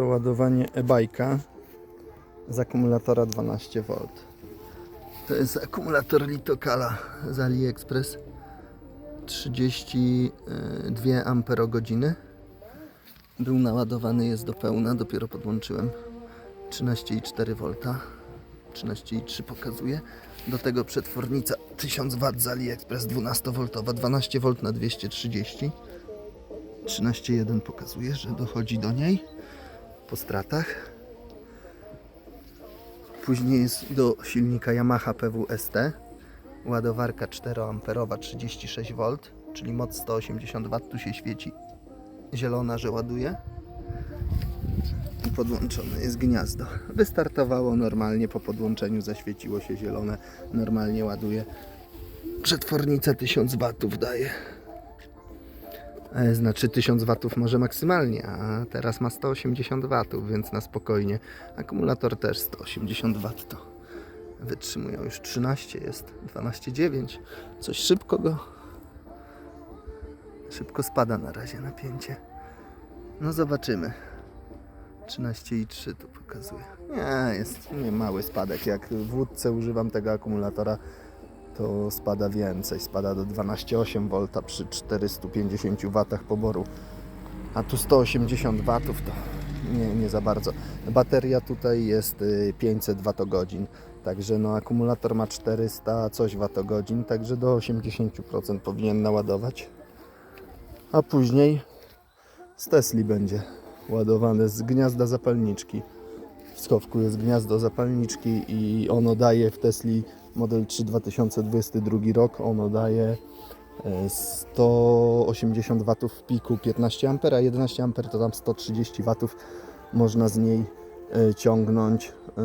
to ładowanie e-bike'a z akumulatora 12V. To jest akumulator Litokala z AliExpress. 32 amperogodziny. Był naładowany, jest do pełna, dopiero podłączyłem 13,4 V. 13,3 pokazuje. Do tego przetwornica 1000 W z AliExpress 12V, 12V na 230. 13.1 pokazuje, że dochodzi do niej po stratach. Później jest do silnika Yamaha PWST ładowarka 4A 36 V, czyli moc 180 W. Tu się świeci zielona, że ładuje. Podłączone jest gniazdo. Wystartowało normalnie po podłączeniu, zaświeciło się zielone, normalnie ładuje. Przetwornica 1000 W daje. Znaczy 1000 watów może maksymalnie, a teraz ma 180 watów, więc na spokojnie. Akumulator też 180 W to wytrzymują. Już 13 jest 12,9 coś szybko go szybko spada na razie napięcie. No zobaczymy. 13,3 tu pokazuje. Nie jest nie mały spadek. Jak w wódce używam tego akumulatora to spada więcej spada do 12,8 V przy 450 W poboru a tu 180 W to nie, nie za bardzo. Bateria tutaj jest y, 500 Wh, także no akumulator ma 400 coś Wh, także do 80% powinien naładować. A później z Tesli będzie ładowane z gniazda zapalniczki. W schowku jest gniazdo zapalniczki i ono daje w Tesli Model 3 2022 rok, ono daje e, 180 W w piku 15 A, a 11 A to tam 130 W można z niej e, ciągnąć e,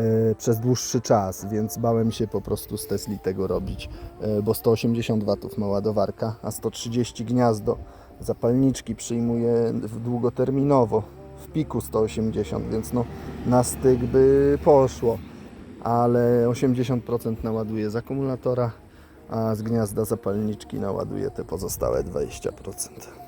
e, przez dłuższy czas, więc bałem się po prostu z Tesli tego robić, bo 180 W ma ładowarka, a 130 gniazdo zapalniczki przyjmuje długoterminowo w piku 180, więc no na styk by poszło, ale 80% naładuje z akumulatora, a z gniazda zapalniczki naładuje te pozostałe 20%.